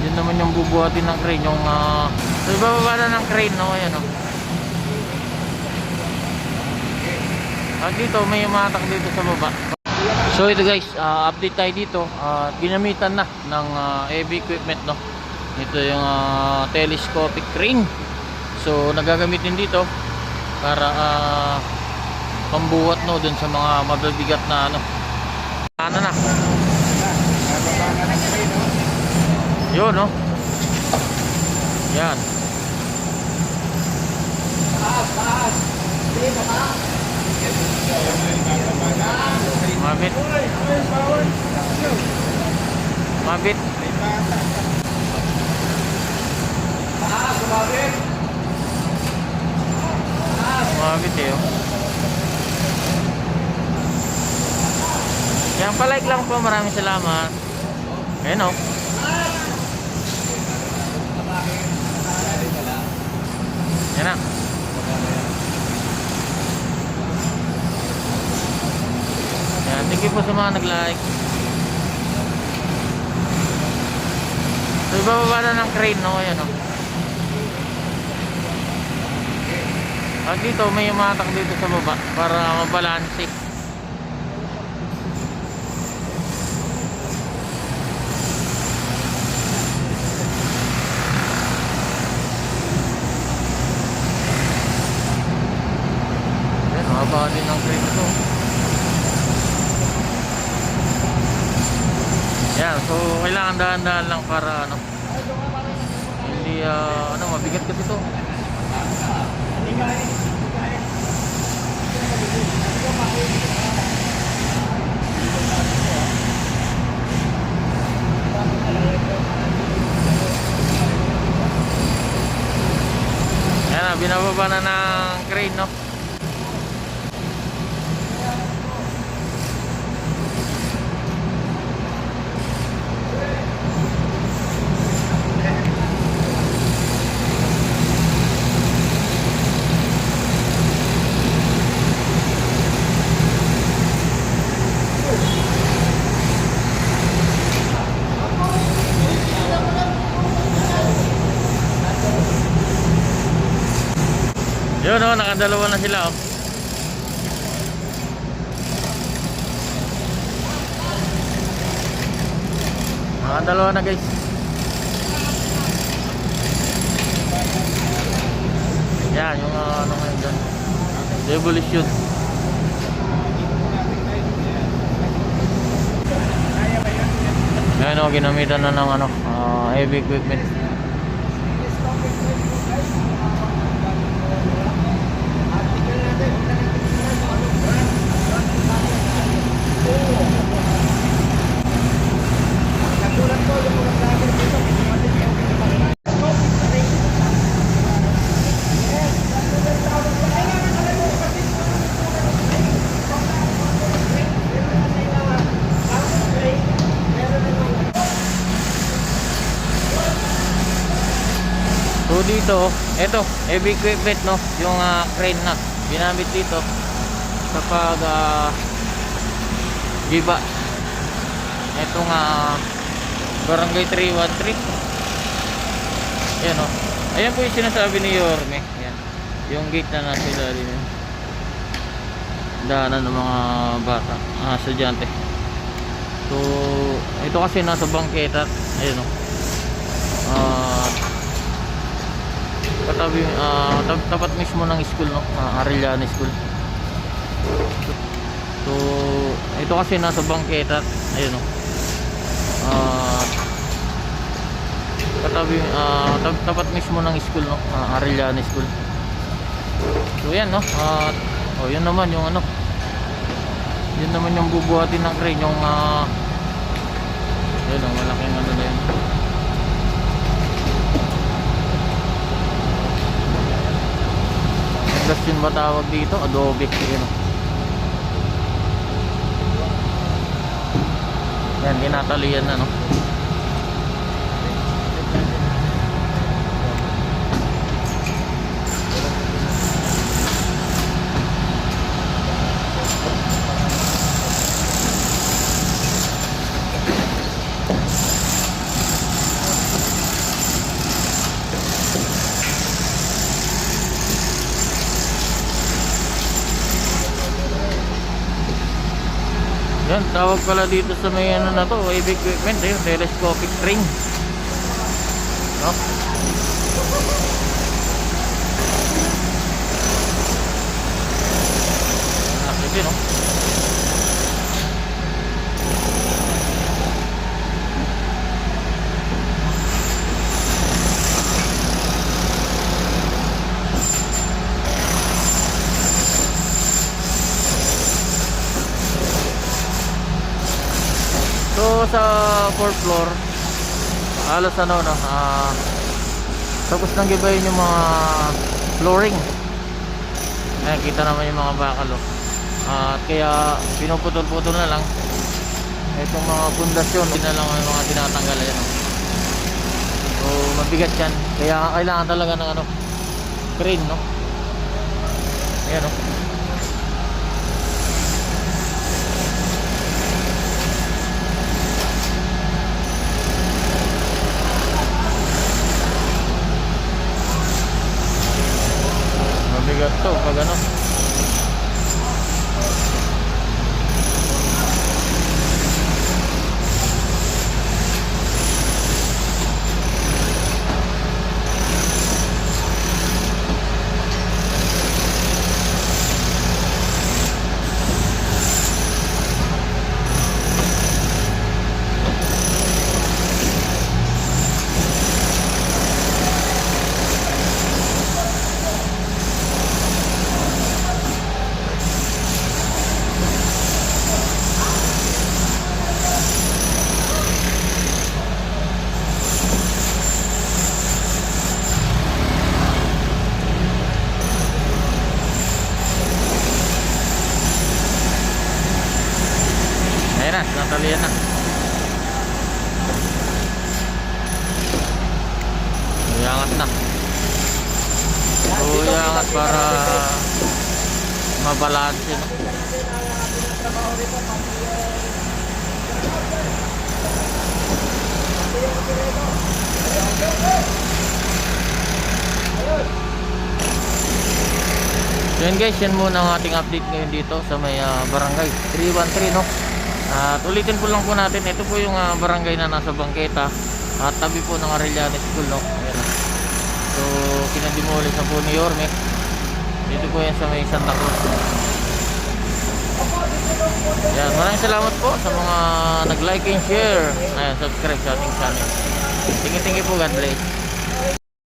Yun naman yung bubuhatin ng crane, yung uh, so ibababa na ng crane, no? Ayan, no? At dito, may umatak dito sa baba. So ito guys, ah, update tayo dito. Ah, ginamitan na ng ah, heavy equipment, no? Ito yung ah, telescopic crane. So nagagamitin dito para ah, pambuhat no dun sa mga mabibigat na ano. Ano na? Yun, no? Yan. Mabit. Mabit. Mabit eh. oh. Yan, palike lang po. Maraming salamat. Ayan oh. Yan na. Yan, thank you po sa mga nag-like. So, ibababa na ng crane, no? Ayan, no? At dito, may umatak dito sa baba para mabalanse. Ayan, mahaba din ang crane ito. Yan, so kailangan dahan-dahan lang para ano hindi ah, ano mabigat kasi to. Yan na, binababa na ng crane, no? Yun oh, nakadalawa na sila oh. Nakadalawa na guys. Yan, yung uh, ano ngayon dyan. Devolution. Yan oh, ginamitan na ng ano, ah, heavy equipment. So dito, eto, heavy equipment no, yung ah, crane na ginamit dito sa pag ah, giba. Ito nga Barangay 313. Ayan o. Ayan po yung sinasabi ni Yorme. Ayan. Yung gate na nasa ilalim yun. Daanan ng mga bata, mga estudyante. So, ito kasi nasa bangketa. Ayan o. Ah, katabi ah, tapat mismo ng school no uh, Arellano School so ito kasi nasa bangketa ayun no Ah, katabi ah, tab- tapat mismo ng school no uh, Arellano School so yan no at oh yun naman yung ano yun naman yung bubuhatin ng crane yung ah, yun ang malaking ano na yun Gasyon ba tawag dito? Adobe. Yun. Yan, tinatalian na no. Yan, tawag pala dito sa may ano na to, wave equipment, eh, telescopic crane. No? Laki din, no? 4 floor. Halos ano no uh, tapos nang gibayin yung mga flooring. Ayan kita naman yung mga bakalo. Uh, at kaya pinuputol-putol na lang. Itong mga pundasyon hindi na lang yung mga tinatanggal ayan no? so mabigat yan. Kaya kailangan talaga ng ano crane no. Ayan no. Mabigat to pag ano. Ayan natalian na. Iangat na. So, iangat para mabalanse. No? So yun guys, yan muna ang ating update ngayon dito sa may ah, barangay 313 no. At ulitin po lang po natin, ito po yung ah, barangay na nasa bangketa at tabi po ng Arellano School no. Ayan. So kinademolish na po ni Yorme. Dito po yan sa may Santa Cruz. Yan, maraming salamat po sa mga nag-like and share. Ayan, subscribe sa ating channel. Tingin-tingin po, God bless.